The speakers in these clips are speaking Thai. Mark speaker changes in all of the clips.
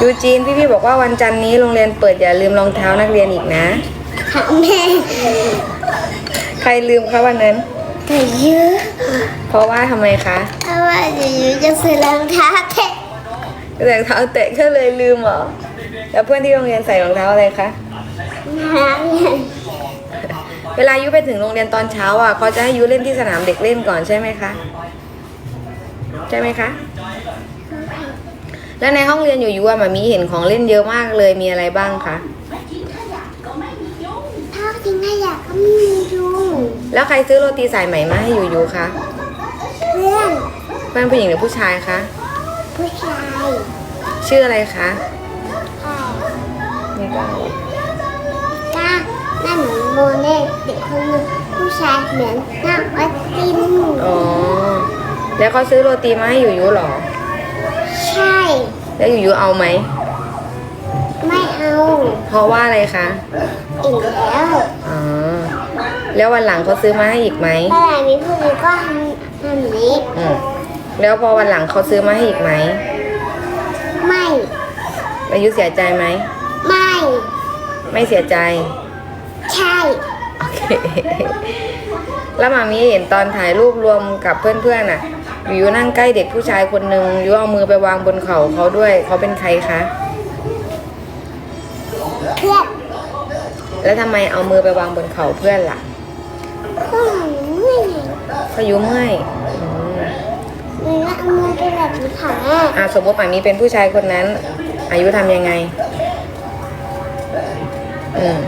Speaker 1: ยูจีนพี่พี่ๆบอกว่าวันจันทร์นี้โรงเรียนเปิดอย่าลืมรองเท้านักเรียนอีกนะ
Speaker 2: ถามแม่
Speaker 1: ใครลืมคะวันนั้น
Speaker 2: แต่เยอะ
Speaker 1: เพราะว่าทำไมคะ
Speaker 2: เพราะว่าอยู่ๆจะซื้อรองเท้าแตะ
Speaker 1: ใส่รองเท้าแตะก็เลยลืมเหรอแล้วเพื่อนที่โรงเรียนใส่รองเท้าอะไรคะ
Speaker 2: น้ำเนี่ย
Speaker 1: เวลายุไปถึงโรงเรียนตอนเช้าอะเขาจะให้ยุเล่นที่สนามเด็กเล่นก่อนใช่ไหมคะ ใช่ไหมคะ แล้วในห้องเรียนอยู่ยุอะมามีเห็นของเล่นเยอะมากเลยมีอะไรบ้างคะ
Speaker 2: ถ้าทิ้งขยะก็ไม่มียุง
Speaker 1: แล้วใครซื้อโรตีสายไหมมาให้อยู่ยุคะ
Speaker 2: เพื่อน
Speaker 1: เพื่อนผู้หญิงหรือผู้ชายคะ
Speaker 2: ผู้ชาย
Speaker 1: ชื่ออะไรคะ
Speaker 2: ค่ะ
Speaker 1: ไม่กล้า
Speaker 2: ก้าหน้าเหมือนโมเน่เด็กคนหนึงผู้ชายเหมือนหน้าออสติน
Speaker 1: อ๋อแล้วเขาซื้อโรตีมาให้อยู่ยุเหรอ
Speaker 2: ใช่
Speaker 1: แล้วอยู่ยุเอาไหม
Speaker 2: ไม่เอา
Speaker 1: เพราะว่าอะไรคะ
Speaker 2: อิ่มแล้ว
Speaker 1: อ๋อแล้ววันหลังเขาซื้อมาให้อีกไหม
Speaker 2: เมื่อไหร่มีผู้หญิงก็ทำทำอย่างนี้
Speaker 1: อืมแล้วพอวันหลังเขาซื้อมาให้อีกไหม
Speaker 2: ไม่
Speaker 1: อายุเสียใจไหม
Speaker 2: ไม่
Speaker 1: ไม่เสียใจ
Speaker 2: ใช่
Speaker 1: โอเค แล้วมามีเห็นตอนถ่ายรูปรวมกับเพื่อนๆอะ อยู่นั่งใกล้เด็กผู้ชายคนหนึ่งอยู่เอามือไปวางบนเข่าเขาด้วยเขาเป็นใครคะ
Speaker 2: เพื่อน
Speaker 1: แล้วทำไมเอามือไปวางบนเข่าเพื่อนล่ะ
Speaker 2: ก็หนูไม่เห็น
Speaker 1: เขายุเมื่อยอืม
Speaker 2: หนูเอามือไปแบบนี้ค่ะ
Speaker 1: อะสมมติมามีเป็นผู้ชายคนนั้น อายุทำยังไงอืม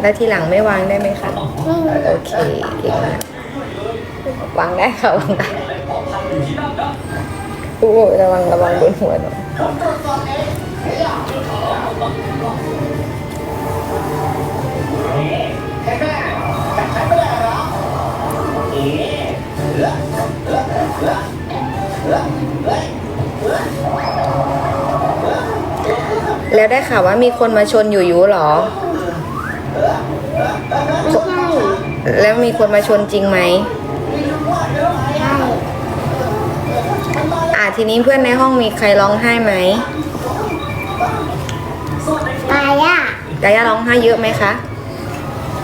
Speaker 1: แล้วทีหลังไม่วางได้ไหมคะ
Speaker 2: อืม
Speaker 1: โอเคเก่งมาก วางได้ค่ะวางได้โอ้ยระวังระวังบนหัวหน่อยแล้วได้ข่าวว่ามีคนมาชนอยู่ยุเหรอ
Speaker 2: ไม่ใช่
Speaker 1: แล้วมีคนมาชนจริงไหม
Speaker 2: ใช่
Speaker 1: อะ ทีนี้เพื่อนในห้องมีใครร้องไห้ไหม
Speaker 2: ตายอะ
Speaker 1: กายาร้องไห้เยอะไหมคะ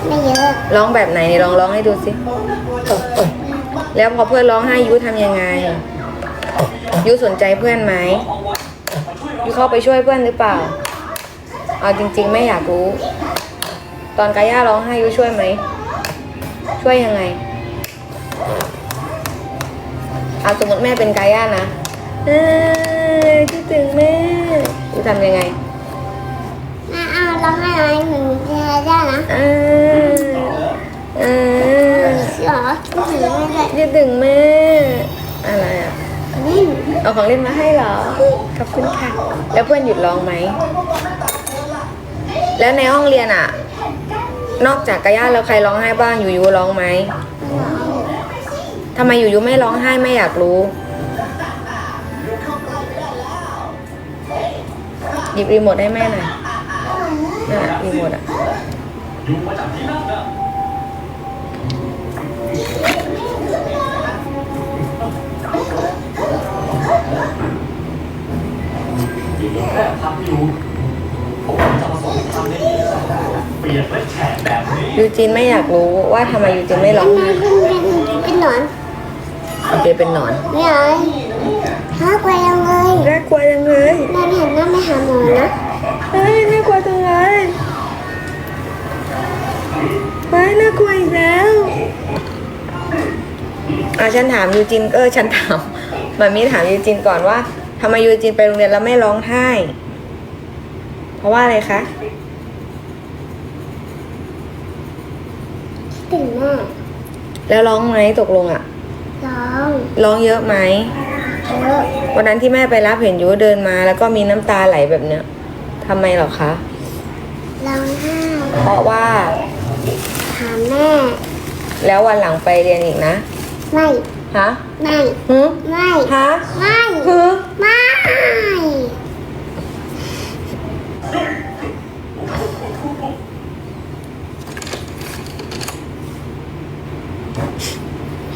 Speaker 2: ไม่เยอะ
Speaker 1: ร้องแบบไหนนี่ลองร้องให้ดูสิ แล้วพอเพื่อนร้องไห้ยุทำยังไง ยุสนใจเพื่อนไหมยุเข้าไปช่วยเพื่อนหรือเปล่า เอาจริง ๆ ไม่อยากรู้ ตอนกาย่าร้องไห้ยุช่วยไหม ช่วยยังไงเอาสมมติแม่เป็นกาย่านะ เออคิดถึงแม่ยุทำยังไง
Speaker 2: แม่เอาร้องไห้อะไรหนูจะได้นะ
Speaker 1: เออเออ
Speaker 2: เหรอไม่ถึงไม่ได้
Speaker 1: คิดถึงแม่ อะไรอะ
Speaker 2: นี่
Speaker 1: เอาของเล่นมาให้เหรอ ขอบคุณค่ะ แล้วเพื่อนหยุดร้องไหม แล้วในห้องเรียนอะ นอกจากกาย่าแล้วใครร้องไห้บ้างยูยูร้องไหมทำไมยูยูไม่ร้องไห้ไม่อยากรู้ หยิบรีโมทให้แม่หน่อยน่ะรีโมทอะ
Speaker 3: แค่ทำให้รู้ผมจะมาสอนทำในนี้เปลี่ยนและแฉกแบบนี้
Speaker 1: ยูจินไม่อยากรู้ว่าทำไมยูจินไม่ร้อง
Speaker 2: เป็
Speaker 1: ไห้
Speaker 2: นเป็นเป็นหนอน
Speaker 1: โอเคเป็นหนอน
Speaker 2: ไม่เอา ฮะกลัวยังเลย
Speaker 1: น่ากลัวจังเลย
Speaker 2: แม่เห็นหน้าไม่หาหมอนะ
Speaker 1: เฮ้ยน่ากลัวจังเลยเฮ้ยน่ากลัวอีกแล้วอะฉันถามยูจินเออฉันถามมามีถามยูจินก่อนว่าทำไมยูจินไปโรงเรียนแล้วไม่ร้องไห้ เพราะว่าอะไรคะ
Speaker 2: คิดถึงแม่
Speaker 1: แล้วร้องไหมตกลงอะ
Speaker 2: ร้อง
Speaker 1: ร้องเยอะไหม
Speaker 2: เยอะ
Speaker 1: วันนั้นที่แม่ไปรับเห็นยูเดินมา แล้วก็มีน้ำตาไหลแบบเนี้ยทำไมเหรอคะ
Speaker 2: ร้องไห้
Speaker 1: เพราะว่า
Speaker 2: ถามแม่
Speaker 1: แล้ววันหลังไปเรียนอีกนะ
Speaker 2: ไม่
Speaker 1: ฮะ
Speaker 2: ไม่
Speaker 1: ฮึ
Speaker 2: ไม่
Speaker 1: ฮะ
Speaker 2: ไม่
Speaker 1: ฮึ
Speaker 2: ไม่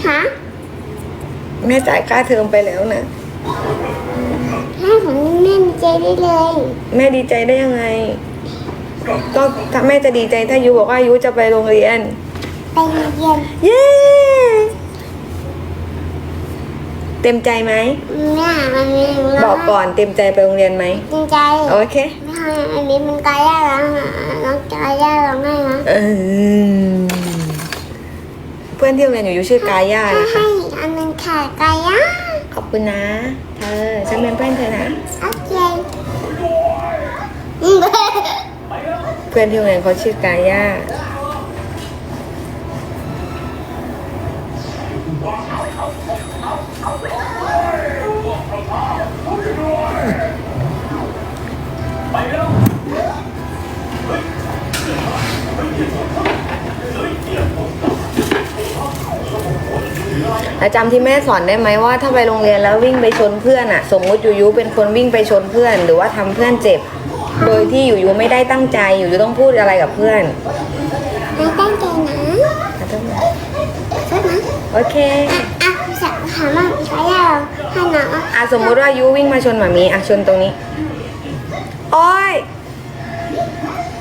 Speaker 2: ฮะ
Speaker 1: แม่จ่ายค่าเทอมไปแล้วนะ
Speaker 2: ให้ผมเล่นเจใจได้เลย
Speaker 1: แม่ดีใจได้ยังไง ก็ถ้าแม่จะดีใจถ้ายูบอกว่ายูจะไปโรงเรียน
Speaker 2: ไปเรียน
Speaker 1: เย้ เต็มใจไหม
Speaker 2: แม่มันมี
Speaker 1: บอกก่อนเต็มใจไปโรงเรียนไหม
Speaker 2: จริงใจ
Speaker 1: โอเค
Speaker 2: ไม่ให้อันนี้มันกายยากแล้วนะน้องกายยากร้องไห้นะ
Speaker 1: เออเพื่อนที่โรงเรียนอยู่ยูชื่อกาย่า
Speaker 2: ให้
Speaker 1: นะคะ
Speaker 2: ให้อีกอันหนึงค่ะกายยาก
Speaker 1: ขอบคุณนะ เธอฉันเป็นเพื่อนเธอนะ
Speaker 2: โอเค
Speaker 1: เพื่อนที่โรงเรียนเขาชื่อกาย่าแล้ว จำที่แม่สอนได้ไหมว่าถ้าไปโรงเรียนแล้ววิ่งไปชนเพื่อนอะสมมติยูยูเป็นคนวิ่งไปชนเพื่อน หรือว่าทำเพื่อนเจ็บ โดยที่ยูยูไม่ได้ตั้งใจยูยูต้องพูดอะไรกับเพื่อน
Speaker 2: ไม่ตั้งใจนะ
Speaker 1: อะต้อง
Speaker 2: ใช่ไหม
Speaker 1: โอเค
Speaker 2: อะอะสักถามว่ากายยากให้น้อง
Speaker 1: อะสมมุติว่ายูวิ่งมาชนหมามีอะชนตรงนี้โอ้ย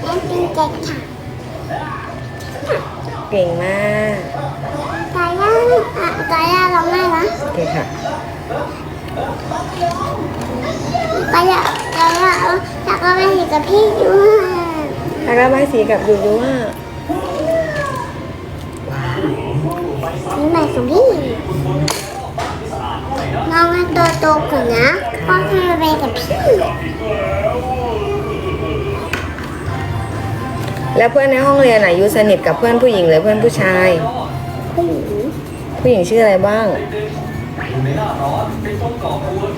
Speaker 2: เล่นจริงใจค่ะ
Speaker 1: เก่งมาก
Speaker 2: กายยากอะกายยากร้องไห้นะ
Speaker 1: โอเคค่ะ
Speaker 2: กายยากกายยากอยากก็ไปอยู่กับพี่อยู่
Speaker 1: ทักระบายสีกับยูยูอะ
Speaker 2: นี่ใหม่ของพี่น้องให้โตโตๆก่อนนะพ่อให้ไปกับพี่
Speaker 1: แล้วเพื่อนในห้องเรียนอะยูสนิทกับเพื่อนผู้หญิงหรือเพื่อนผู้ชาย
Speaker 2: ผู้หญิง
Speaker 1: ผู้หญิงชื่ออะไรบ้าง
Speaker 3: อยู่ในหน้าร้อนเป็นต้นก่อกวน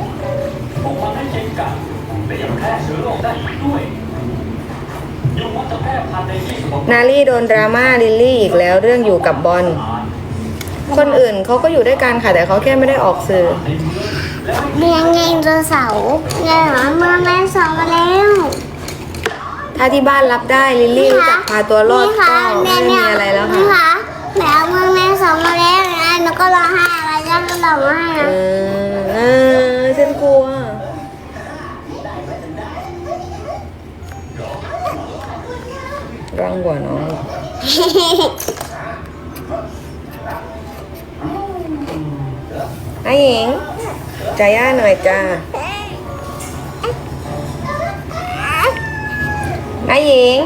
Speaker 3: พวกมันให้เก่งกันและยังแพร่เชื้อโรคได้อีกด้วยยุงมักจะแพร่พันธุ์ในที่สกปรก
Speaker 1: นาลี่โดนดราม่าลิลลี่อีกแล้วเรื่องอยู่กับบอลคนอื่นเขาก็อยู่ด้วยกันค่ะแต่เขาแค่ไม่ได้ออกสื่อ
Speaker 2: เรียงไงตัวเสาร์เนี่ยเหรอเมื่อแม่สองมาแล้ว
Speaker 1: ถ้าที่บ้านรับได้ลิลลี่รู้จักพาตัวรอดก็ไม่ได้มีอะไรแล้ว
Speaker 2: นี่
Speaker 1: ค่ะ
Speaker 2: ค่ะ แม่เอาเมื่อแม่สองมาแล้วนะหนูก็ร้องไห้อะไรยังก็ร้องไห้
Speaker 1: เอ
Speaker 2: นะ
Speaker 1: อเออฉันกลัวรังกว่าน้อง ไอ้หญิงใจย่าหน่อยจ้าไอ้หญิง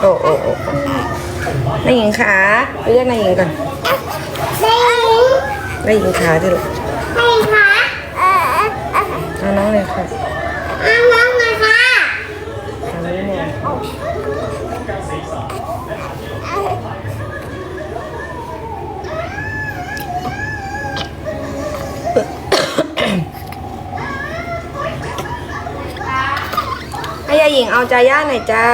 Speaker 1: โอ้โอ้โอ้โอ้ นายหญิงขาไปเรียกนายหญิงก่อน
Speaker 2: ได้ยิน
Speaker 1: นายหญิงขาที่ลูก
Speaker 2: ได้ยินคะเออเออเออ
Speaker 1: เอาน้องเลยค่ะ
Speaker 2: เอาน้องหน่อยค่ะ
Speaker 1: ทำนี้เนี่ยให้ยายหญิงเอาใจย่าหน่อยจ้า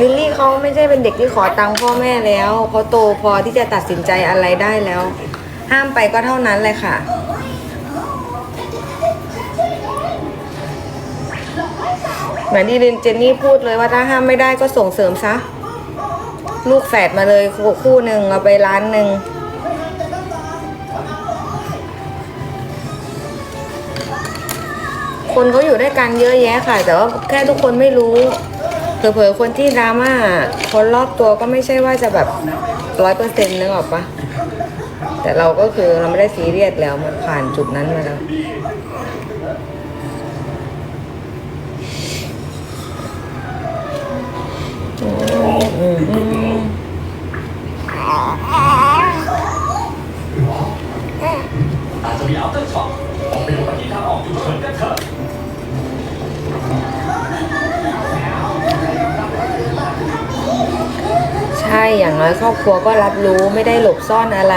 Speaker 1: ลิลลี่เขาไม่ใช่เป็นเด็กที่ขอตังค์พ่อแม่แล้วเขาโตพอที่จะตัดสินใจอะไรได้แล้ว ห้ามไปก็เท่านั้นเลยค่ะ เหมือนที่เจนนี่พูดเลยว่าถ้าห้ามไม่ได้ก็ส่งเสริมซะ ลูกแฝดมาเลยคู่คู่หนึ่งเอาไปร้านหนึ่งคนเขาอยู่ด้วยกันเยอะแยะค่ะ แต่ว่าแค่ทุกคนไม่รู้ เผลอๆคนที่ดราม่าคนรอบตัวก็ไม่ใช่ว่าจะแบบร้อยเปอร์เซ็นต์นึกออกปะแต่เราก็คือเราไม่ได้ซีเรียสแล้วมันผ่านจุดนั้นมาแล้ว
Speaker 3: อาจจะมีอัลเตอร์ช็อคไปดูกันที่ทางออกฉุกเฉินกันเถอะ
Speaker 1: ใช่อย่างน้อยครอบครัวก็รับรู้ไม่ได้หลบซ่อนอะไร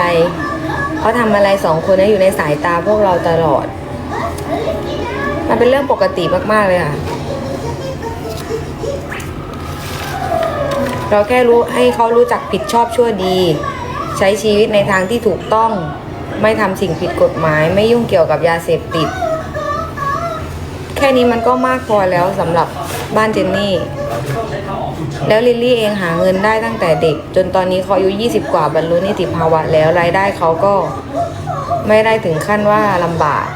Speaker 1: เขาทำอะไรสองคนนี้อยู่ในสายตาพวกเราตลอด มันเป็นเรื่องปกติมาก ๆ เลยค่ะ เราแค่รู้ให้เขารู้จักผิดชอบชั่วดี ใช้ชีวิตในทางที่ถูกต้อง ไม่ทำสิ่งผิดกฎหมาย ไม่ยุ่งเกี่ยวกับยาเสพติด แค่นี้มันก็มากพอแล้วสำหรับบ้านเจนนี่ แล้วลิลลี่เองหาเงินได้ตั้งแต่เด็ก จนตอนนี้เขาอายุ 20 กว่าบรรลุนิติภาวะแล้วรายได้เขาก็ไม่ได้ถึงขั้นว่าลำบาก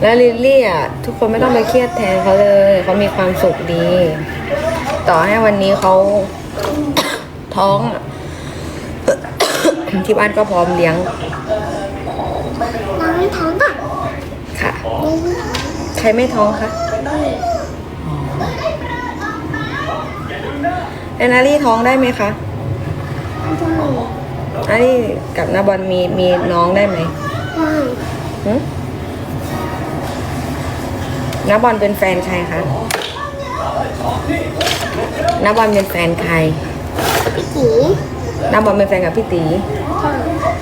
Speaker 1: แล้วลิลลี่อะทุกคนไม่ต้องไปเครียดแทนเขาเลยเขามีความสุขดี ต่อให้วันนี้เขา ท้องอะที่บ้านก็พร้อมเลี้ยง
Speaker 2: น้องไม่ท้องอะ
Speaker 1: ค่ะ
Speaker 2: ไม่ท้อง
Speaker 1: ใครไม่ท้องคะ แอนนาลี่ท้องได้ไหมคะ
Speaker 2: ไม่ได้
Speaker 1: อาลี่กับนาบอลมีมีน้องได้ไหม
Speaker 2: ได้
Speaker 1: หึนาบอลเป็นแฟนใครคะนาบอลเป็นแฟนใคร
Speaker 2: พี่จี
Speaker 1: นาบอลเป็นแฟนกับพี่ตี
Speaker 2: ค่ะ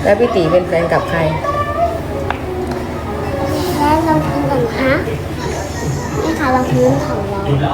Speaker 1: แล้วพี่ตีเป็นแฟนกับใคร
Speaker 2: แล้วเราพื้นกันฮะนี่ค่ะเราพื้นของเรา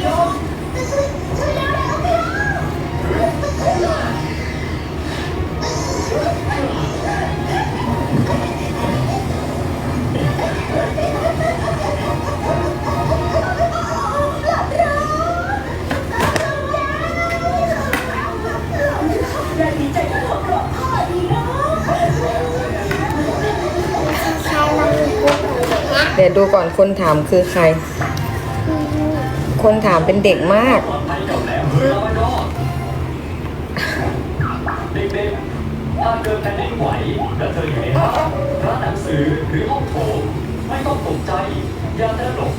Speaker 3: เดี๋
Speaker 1: ยวดูก่อนคนถามคือใคร คนถามเป็นเด็กมาก
Speaker 3: ถ้าเกิดแผ่นดินไหวแล้วเธออยู่ในบ้านร้านหนังสือหรือห้องโถงไม่ต้องตกใจ อย่าตระหนก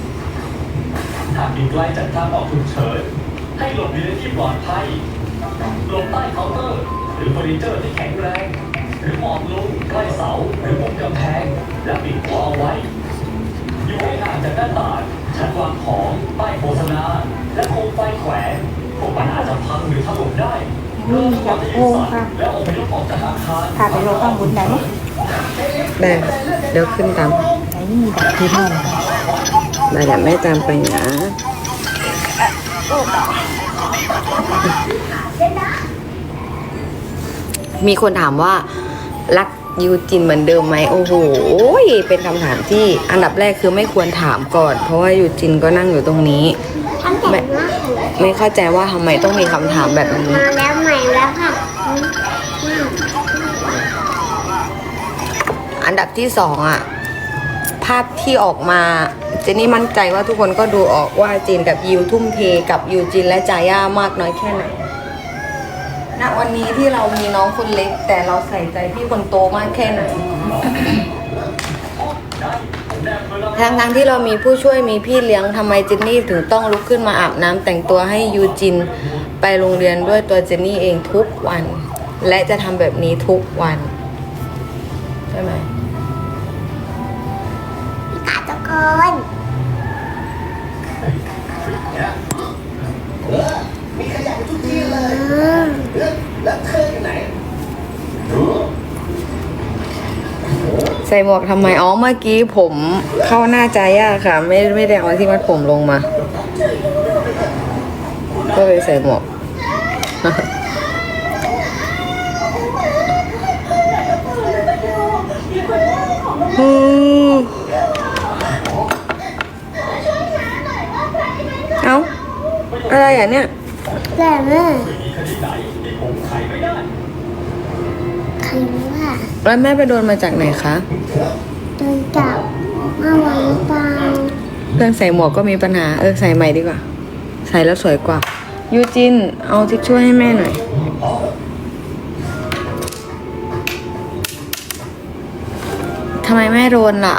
Speaker 3: ถ้าอยู่ไกลจากทางออกฉุกเฉินให้หลบอยู่ในที่ปลอดภัยหลบใต้เคาน์เตอร์ หรือเฟอร์นิเจอร์ที่แข็งแรง หรือหมอบลงใกล้เสาหรือมุมกำแพง และปิดหัวเอาไว้ อยู่ให้ห่างจากหน้าต่างชั้นวางของป้ายโฆษณาและโคมไฟแขวนพวกมันอาจจะพังหรือถล่มได้
Speaker 4: นี่อยากโกงค่ะ
Speaker 3: แล้วอพยพออกจากอาคาร
Speaker 4: ค่ะไปโลข้างบนได้ไหม
Speaker 1: ได้เดี๋ยวขึ้นตาม
Speaker 4: ไหนนี่ดักที่ห้อง
Speaker 1: ได้เดี๋ยวแม่ตามไปนะมีคนถามว่ารัก ยูจินเหมือนเดิมไหมโอ้โหเป็นคำถามที่อันดับแรกคือไม่ควรถามก่อน เพราะว่ายูจินก็นั่งอยู่ตรงนี้
Speaker 2: ทำแต่งหน้าของ
Speaker 1: ไม่เข้าใจว่าทำไมต้องมีคำถามแบบนี้
Speaker 2: มาแล้วใหม่แล้วค่ะอืมน่า
Speaker 1: อันดับที่สองอะภาพที่ออกมาเจนนี่มั่นใจว่าทุกคนก็ดูออกว่าจีนกับยิวทุ่มเทกับยูจินและจาย่ามากน้อยแค่ไหน ณวันนี้ที่เรามีน้องคนเล็ก แต่เราใส่ใจพี่คนโตมากแค่ไหนทั้งทั้งๆที่เรามีผู้ช่วยมีพี่เลี้ยงทำไมเจนนี่ถึงต้องลุกขึ้นมาอาบน้ำแต่งตัวให้ยูจินไปโรงเรียนด้วยตัวเจนนี่เองทุกวัน และจะทำแบบนี้ทุกวัน ใช่ไหม
Speaker 2: พี่กาตะโกน
Speaker 5: มีขยะทุกที่ เลย
Speaker 2: อืม
Speaker 5: แล้วแล้วเธออยู่ไหน
Speaker 1: ใส่หมวกทำไม อ๋อ เมื่อกี้ผมเข้าหน้าใจยากค่ะ ไม่ไม่ได้เอาที่มัดผมลงมา ก็เลยใส่หมวกอืมเอ้า อะไรอะเนี่ย
Speaker 2: แต่แม่
Speaker 3: มีคดีไหนที่ผมไขไม่ได้
Speaker 2: ใครรู้ว่า
Speaker 1: แล้วแม่ไปโดนมาจากไหนคะ
Speaker 2: โดนจับเมื่อวานหรือเปล่า
Speaker 1: เรื่องใส่หมวกก็มีปัญหา เออใส่ใหม่ดีกว่า ใส่แล้วสวยกว่า ยูจิน เอาทิชชู่ให้แม่หน่อย ทำไมแม่โดนล่ะ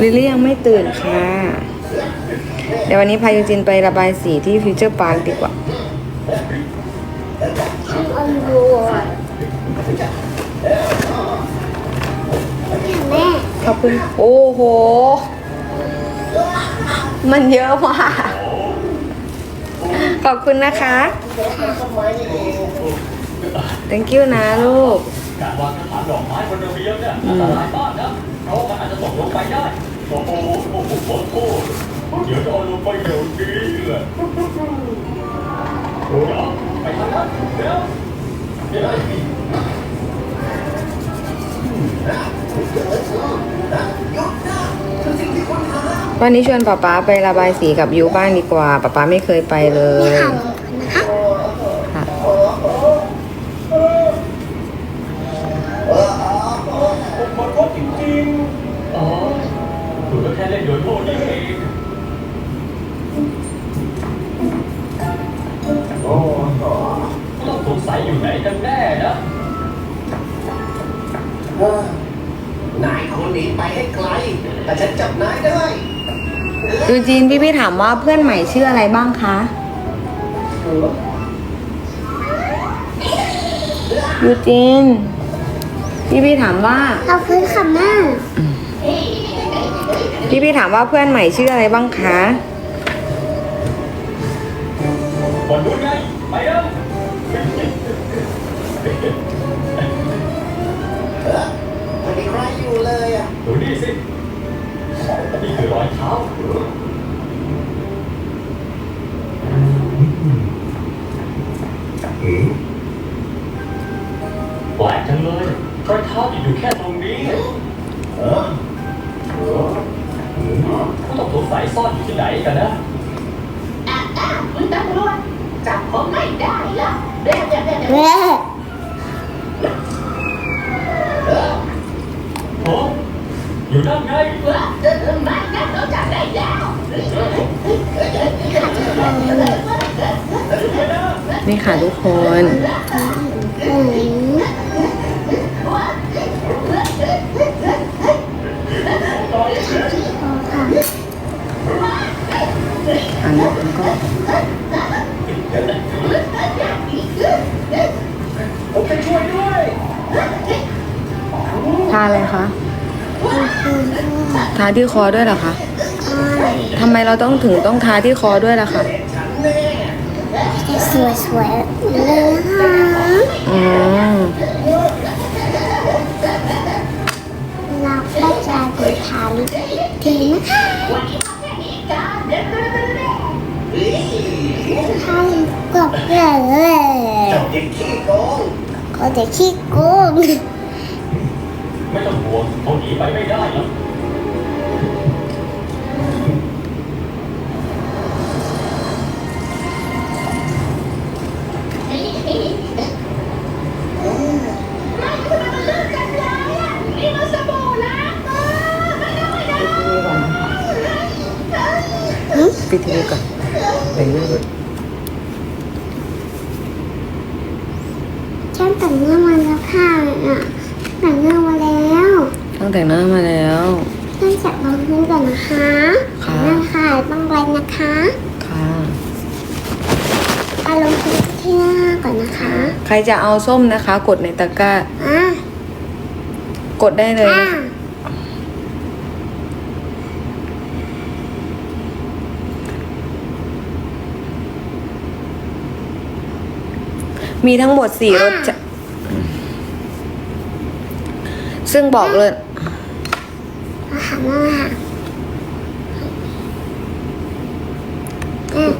Speaker 1: ลิลลี่ยังไม่ตื่นค่ะ เดี๋ยววันนี้พายูจินไประบายสีที่ฟิวเจอร์พาร์คดีกว่า
Speaker 2: อันบัวแม่
Speaker 1: ขอบคุณโอ้โห มันเยอะมากขอบคุณนะคะ thank you นะลูก
Speaker 3: การวางกระถางดอกไม้บนระเบียงเนี่ยอันตรายมากนะเพราะมันอาจจะตกลงไปได้โอ้โหโอ้โหขอโทษ เดี๋ยวจะเอาลงไปเดี๋ยวนี้แหละโอ้ยไปทางนั้นเดี๋ยวเดี๋ยว
Speaker 1: วันนี้ชวนป๊าป๊าไประบายสีกับยูบ้างดีกว่าป๊าป๊าไม่เคยไปเลย
Speaker 3: อยู่ไหนกันแน่นะ
Speaker 5: เออนายคนหนีไปให้ไกล แต่ฉันจับนายได้
Speaker 1: ยูจีนพี่พี่ถามว่าเพื่อนใหม่ชื่ออะไรบ้างคะยูจีนพี่พี่ถามว่า
Speaker 2: เราพื้นค่ะแม่
Speaker 1: พี่พี่ถามว่าเพื่อนใหม่ชื่ออะไรบ้างคะ
Speaker 3: ลกจังเลยรอยเท้าอยู่แค่ตรงนี้เออผู้ต้องสงสัยซ่อนอยู่ที่ไหนกันนะ
Speaker 6: คุณตำรวจจับผมไม่ได้ละเร็วเร็วเร็ว
Speaker 2: แม่
Speaker 3: โอ้อยู่นั่นไง
Speaker 6: เร็วเออไม่งั้นเราจับได้แล้ว
Speaker 1: นี่ค่ะทุกคน
Speaker 2: อั
Speaker 1: นนี้ก็
Speaker 5: ผมไปช่วยด้วย
Speaker 1: ทาอะไรคะทาที่คอด้วยเหรอคะทำไมเราต้องถึงต้องทาที่คอด้วยล่ะคะ
Speaker 5: ฉันแน่
Speaker 2: จะสวยเลยนะคะ
Speaker 1: อืม
Speaker 2: เราก็จะดูทาลิปทีนะคะ
Speaker 5: เล
Speaker 2: ย
Speaker 5: เจ้าเด็กขี้โกง
Speaker 2: ก็จะขี้โกง
Speaker 3: ไม่ต้องห่วงเขาหนีไปไม่ได้หรอก
Speaker 6: นี่มันสบู่ล้างมือ
Speaker 1: ปิดทีวีก่อนแต่งหน้าก่อน
Speaker 2: ฉัน แต่งหน้ามาแล้วค่ะอะแต่งหน้ามาแล้ว
Speaker 1: ต้องแต่งหน้ามาแล้ว
Speaker 2: ฉันจัดรองพื้นก่อนนะคะ
Speaker 1: ค่ะ
Speaker 2: นั่นค่ะต้องไรนะคะ
Speaker 1: ค่ะ
Speaker 2: เอาลงพื้นที่หน้าก่อนนะคะ
Speaker 1: ใครจะเอาส้มนะคะ กดในตะกร้า
Speaker 2: อะ
Speaker 1: กดได้เลย
Speaker 2: อะ
Speaker 1: มีทั้งหมดสี่รสจะ ซึ่งบอกเลย
Speaker 2: อาหารมาค่ะอะ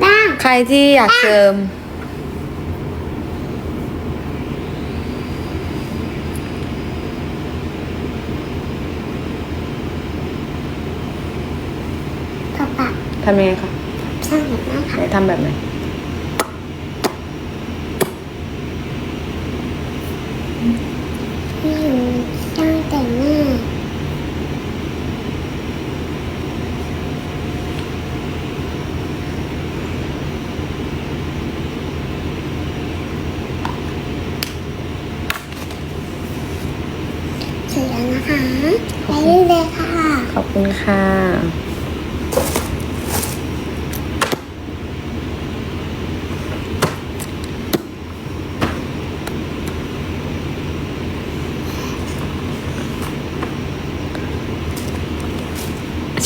Speaker 2: ได้
Speaker 1: ใครที่อยากเจิม
Speaker 2: ต่อไป
Speaker 1: ทำยังไงคะ
Speaker 2: สร้างแบบนั้น
Speaker 1: ไห
Speaker 2: ค่ะ
Speaker 1: ทำแบบไหน
Speaker 2: แล้วนะคะไปเรื่อยๆค่ะ
Speaker 1: ขอบคุณค่ะ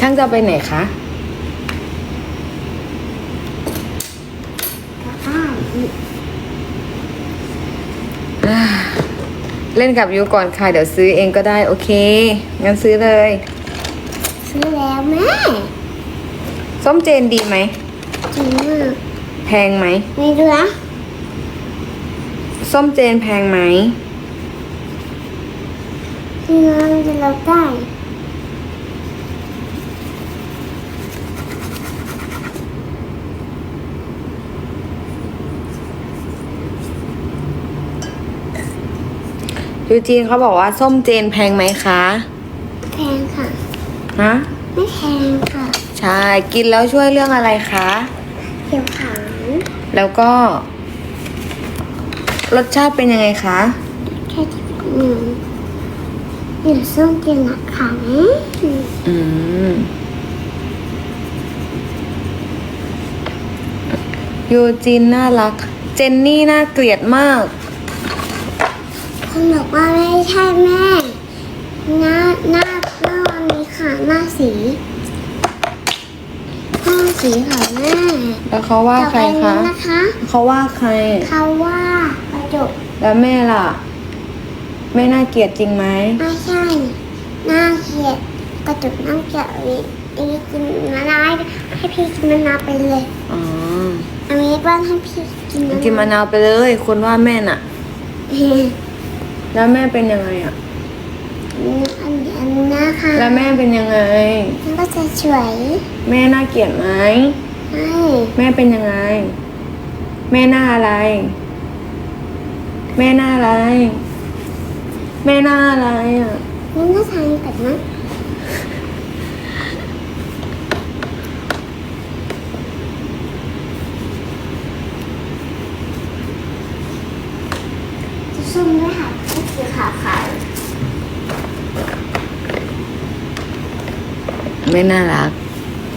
Speaker 1: ช่าง จะไปไหนคะเล่นกับยูก่อนค่ะเดี๋ยวซื้อเองก็ได้ โอเค งั้นซื้อเลย
Speaker 2: ซื้อแล้วแม่
Speaker 1: ส้มเจนดีไหม
Speaker 2: จริงมาก
Speaker 1: แพงไหม
Speaker 2: ไม่ดูนะ
Speaker 1: ส้มเจนแพงไหม
Speaker 2: เงินจะเราได้
Speaker 1: ยูจีนเขาบอกว่าส้มเจนแพงไหมคะ
Speaker 2: แพงค่ะ
Speaker 1: ฮะ
Speaker 2: ไม่แพงค่ะ
Speaker 1: ใช่ กินแล้วช่วยเรื่องอะไรคะ
Speaker 2: เขียวขาว
Speaker 1: แล้วก็ รสชาติเป็นยังไงคะ
Speaker 2: แค่ที่หนึ่งเดี๋ยวส้มกินหนักค่ะนะ
Speaker 1: อืมยูจีนน่ารัก เจนนี่น่าเกลียดมาก
Speaker 2: คนบอกว่าไม่ใช่แม่ หน้าหน้าหน้าวันนี้ค่ะหน้าสีหน้าสีค่ะแม่
Speaker 1: แล้วเขาว่าใคร
Speaker 2: ต่อไป
Speaker 1: คะ
Speaker 2: นี้นะคะ
Speaker 1: เขาว่าใคร
Speaker 2: เขาว่ากระจก
Speaker 1: แล้วแม่ล่ะ แม่น่าเกลียดจริงไหม
Speaker 2: ไม่ใช่หน้าเขียดกระจกน้ำเขียดอันนี้อันนี้กินมะนาวให้พี่กินมะนาวไปเลย
Speaker 1: อ๋อ
Speaker 2: อันนี้บ้านให้พี่กินมะนาว
Speaker 1: กินมะนาวไปเลย คนว่าแม่น่ะ แล้วแม่เป็นยังไงอะ
Speaker 2: อันนี้อันนี้นะคะ
Speaker 1: แล้วแม่เป็นยังไง
Speaker 2: มันก็จะสวย
Speaker 1: แม่น่าเกลียดไหม
Speaker 2: ให้
Speaker 1: แม่เป็นยังไง แม่หน้าอะไร แม่หน้าอะไร แม่หน้าอะไรอะ
Speaker 2: นี่น่าทานกันนะจะส้มด้วยค่ะสี ขาวขาว
Speaker 1: ไม่น่ารัก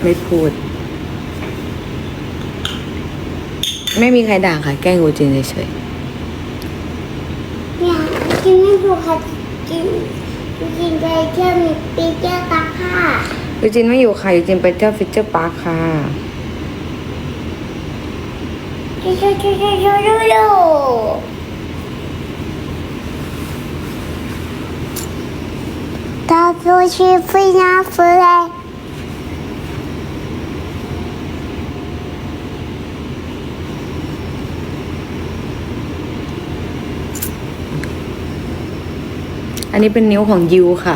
Speaker 1: ไม่พูด ไม่มีใครด่าค่ะ แกล้งกูจริงเฉย
Speaker 2: เนี่ยกินไม่ถูกค่ะกินกินไปเที่ยวมีปีเที่ยวตาค่ะ
Speaker 1: ๆยูจินไม่อยู่ค่ะยูจินไปเที่ยวฟิวเจอร์พาร์คค่ะ
Speaker 2: ชูชูชูชูชู ซูชิฟิ
Speaker 1: อันนี้เป็นนิ้วของยูค่ะ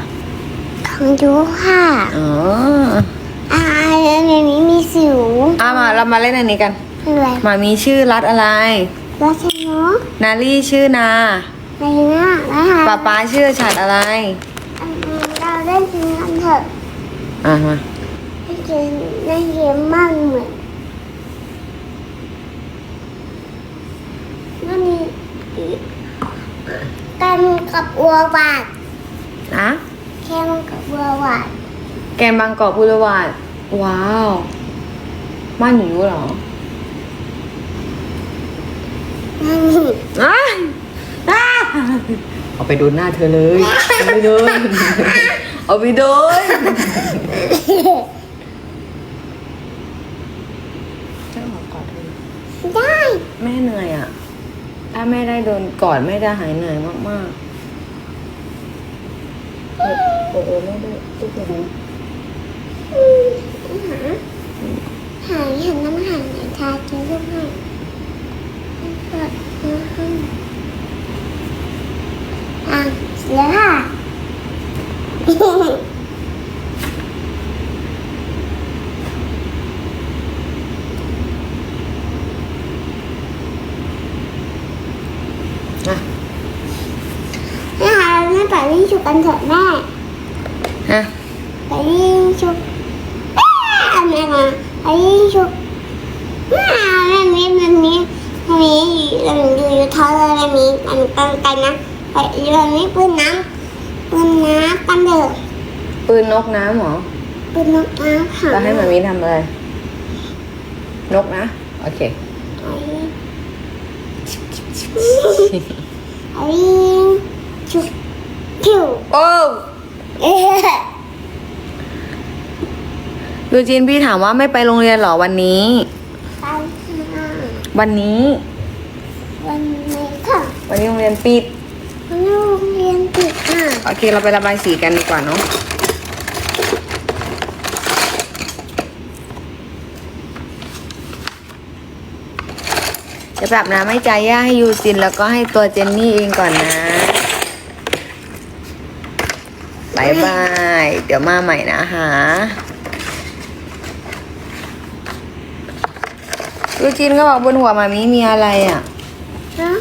Speaker 2: ของยูค่ะ
Speaker 1: อ๋อ
Speaker 2: อ่าอันนี้มีสิว
Speaker 1: อ่ามาเรามาเล่นอันนี้กันมามีชื่อรัดอะไร
Speaker 2: รัดชนก
Speaker 1: นาลี่ชื่อนา
Speaker 2: นาลีนา
Speaker 1: ป้าป้าชื่อฉัดอะไร
Speaker 2: เพลงกันเถอะ
Speaker 1: อะมา
Speaker 2: เล่นเกมเล่นเกมมากเหมือนนั่นนี่กันกับวัวบาด
Speaker 1: อะ
Speaker 2: แค่มันกับวัวบาด
Speaker 1: แกมบางกอกพุทธวาสว้าวบ้านหนูเหรอ
Speaker 2: นั่นนี่
Speaker 1: อ้ายอ้าเอาไปโดนหน้าเธอเลยเอาไปโดน เอาไปโดนจะขอกอดเธอ
Speaker 2: ได้
Speaker 1: แม่เหนื่อยอะ ถ้าแม่ได้โดนกอดแม่จะหายเหนื่อยมากๆเออเออเออแม่ด้วยตุ๊กตา
Speaker 2: อืมหาหายเห็นน้ำหายในทากินลูกให้เปิดน้ำให้อะเสียค่ะ
Speaker 1: อะ
Speaker 2: แม่คะแม่ไปวิ่งชุกกันเถอะแม่
Speaker 1: ฮะ
Speaker 2: ไปวิ่งชุกแม่แม่มาไปวิ่งชุกแม่แม่มีแบบนี้มีอยู่อยู่ท้อเลยแบบนี้มันกันกันนะไปแบบนี้ปืนน้ำไปปืนน้ำกันเด้อ
Speaker 1: ปืนนกน้ำเหรอ
Speaker 2: ปืนนกน้ำค่ะ
Speaker 1: แล้วให้มามีทำอะไร นกนะ โอเค
Speaker 2: ไอ้ไอ้ชุบผิว
Speaker 1: โอ้
Speaker 2: เอ๊ะ
Speaker 1: ยูจินพี่ถามว่าไม่ไปโรงเรียนเหรอวันนี้
Speaker 2: ไปค่ะ
Speaker 1: วันนี้
Speaker 2: วันนี้ค่ะ
Speaker 1: วันนี้โรงเรียนปิด
Speaker 2: วันนี้โรงเรียนปิดค่ะ
Speaker 1: โอเคเราไประบายสีกันดีกว่าเนาะจะปรับน้ำให้ใจาย่าให้ยูจินแล้วก็ให้ตัวเจนนี่เองก่อนนะบายบาย เดี๋ยวมาใหม่นะคะยูจินก็บอกบนหัวมามีมีอะไรอะ
Speaker 2: เนาะ